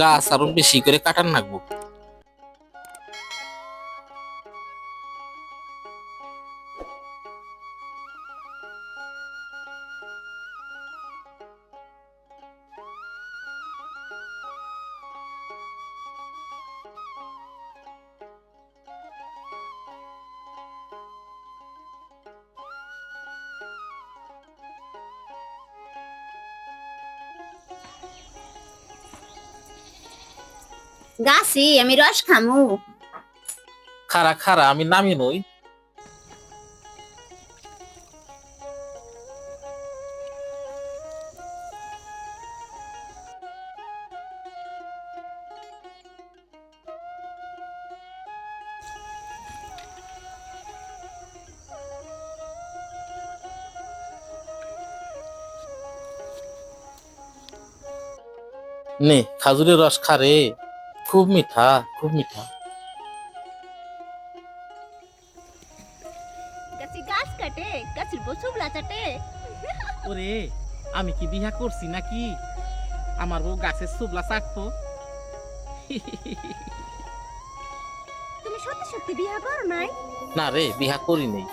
গাছ আরও বেশি করে কাটান লাগবো গাছি আমি রস খামু। খারা খারা আমি নামি নই। নে খাজুরের রস খারে খুব মিঠা খুব মিঠা। গাছি গাছ কাটে গাছের বসুবলা চাটে। ওরে আমি কি বিয়া করছি নাকি? আমার বউ গাছের সুবলা চাটতো। তুমি সত্যি সত্যি বিয়া করো নাই? না রে বিহা করি নেই।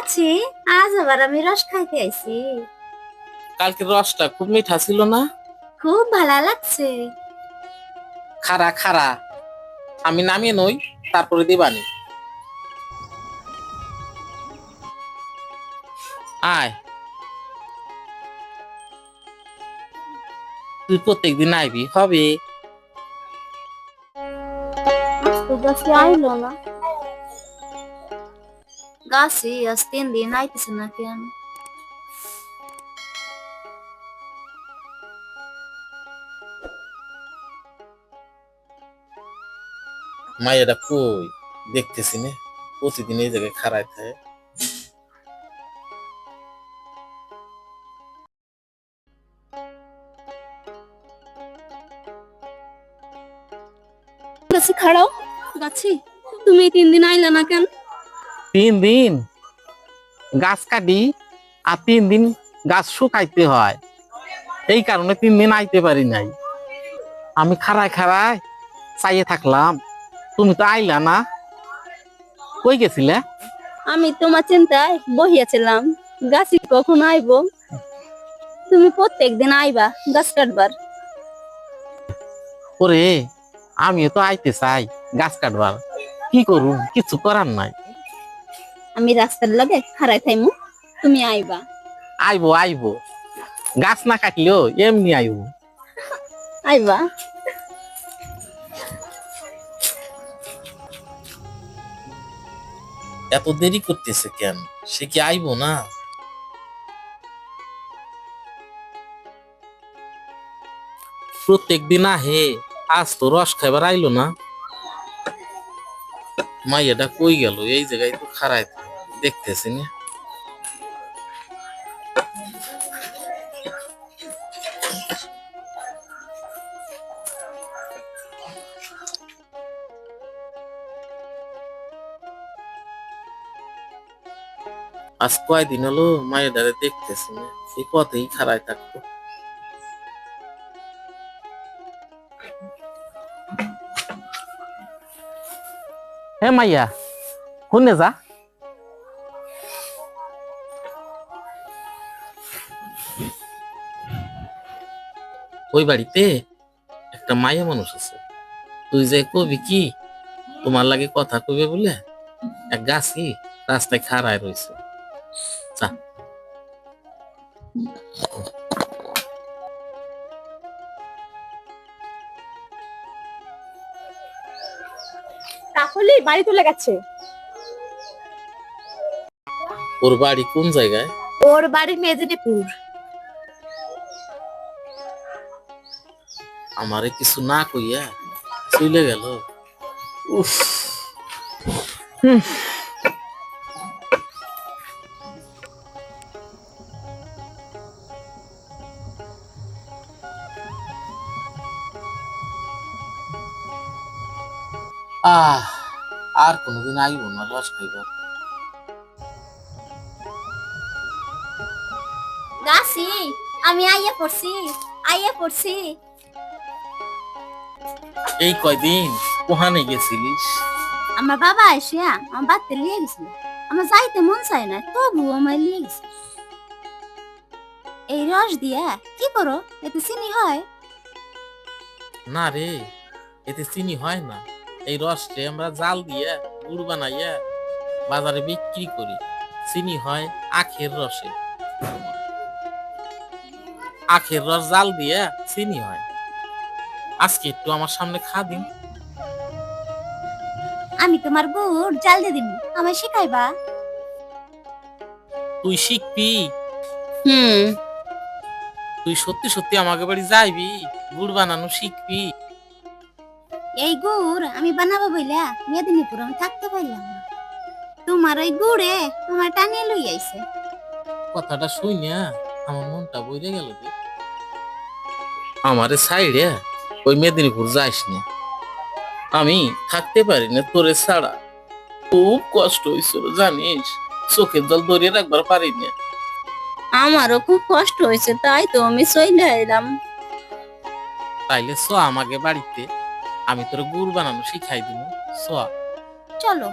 গাছি আজ আবার আমি রস খাইতে আইছি। কালকের রসটা খুব মিঠা ছিল না? খুব ভালো লাগছে। খারা খারা আমি নামিয়ে নই তারপরে দিবানি। আয়। তুই প্রত্যেকদিন আইবি হবে? আইলো না। তিন দিন আইতেছে না কেন মায়েরা কই? দেখতেছি না। প্রতিদিন এই জায়গায় খারায় থাকে। গাছি খাড়াও। গাছি তুমি তিন দিন আইলা না কেন? তিন দিন গাছ কাটি আর তিন দিন গাছ শুকাইতে হয়। এই কারণে তিন দিন আইতে পারি নাই। আমি খাড়ায় খাড়ায় চাইয়ে থাকলাম। তুমি তো আইলা না। কই গেছিলে? আমি তোমার চিন্তায় বহিয়াছিলাম। গাছি কখন আইবো? তুমি প্রত্যেক দিন আইবা গাছ কাটবার। ওরে আমিও তো আইতে চাই গাছ কাটবার। কি করুম? কিছু করার নাই। আমি রাস্তার লগে খাড়াই থাইমু। তুমি আইবা। আইবো আইবো। গাছ না কাটলেও এমনি আইবো। আইবা। এত দেরি করতেছে কেন? সে কি আইবো না? প্রত্যেক দিন আহে আজ তো রস খাইবার আইলো না। মাইয়াটা কই গেল? এই জায়গায় তো খারায় দেখতেছি আজ কয়দিন হলো মায়ের দ্বারা দেখতেছি না এই পথেই খাড়ায় থাকতো হে মাইয়া, শুনে যা। ওই বাড়িতে একটা মায়া মানুষ আছে। তুই যে কবি কি? তোমার লাগে কথা কবে বলে এক গাছি রাস্তায় খাড়ায় রয়েছে যা। তাহলে বাড়ি চলে গেছে। ওর বাড়ি কোন জায়গায়? ওর বাড়ি মেদিনীপুর। আমারে কিছু না কইয়া চলে গেল। উফ। আহ, আর কোনোদিন আইব না, রস খাইবার গাছি আমি আইয়া পড়ছি আইয়া পড়ছি। এই কয়দিন কোহানে গেছিলিস? আমার বাবা এসে আমার বাড়িতে লিয়ে গেছিল। আমার যাইতে মন চায় না তবু আমার লিয়ে গেছে। এই রস দিয়া কি করো? এতে চিনি হয়? না রে এতে চিনি হয় না। এই রসকে আমরা জাল দিয়ে গুড় বানাইয়া বাজারে বিক্রি করি। চিনি হয় আখের রসে। আখের রস জাল দিয়ে চিনি হয়। আজকে একটু আমার সামনে খা দিন। আমি তোমার গুড় জাল দিয়ে দিব। আমায় শিখাইবা? তুই শিখবি? হুম। তুই সত্যি সত্যি আমাকে বাড়ি যাইবি? গুড় বানানো শিখবি? এই গুড় আমি বানাবো বইলা মেদিনীপুর আমি থাকতে পারলাম না। তোমার ওই গুড়ে আমার টানিয়ে লই আইছে। কথাটা শুই না আমার মনটা বইরে গেল রে। আমারে সাইডে ওই মেদিনীপুর যাইস না। আমি থাকতে পারি না তোরে ছাড়া। খুব কষ্ট হয়েছিল জানিস? চোখের জল ধরিয়ে রাখবার পারি না। আমারও খুব কষ্ট হয়েছে তাই তো আমি চলে এলাম তাইলে সো আমাকে বাড়িতে আমি তোর গুড় বানানো শিখাই দিব সো চলো।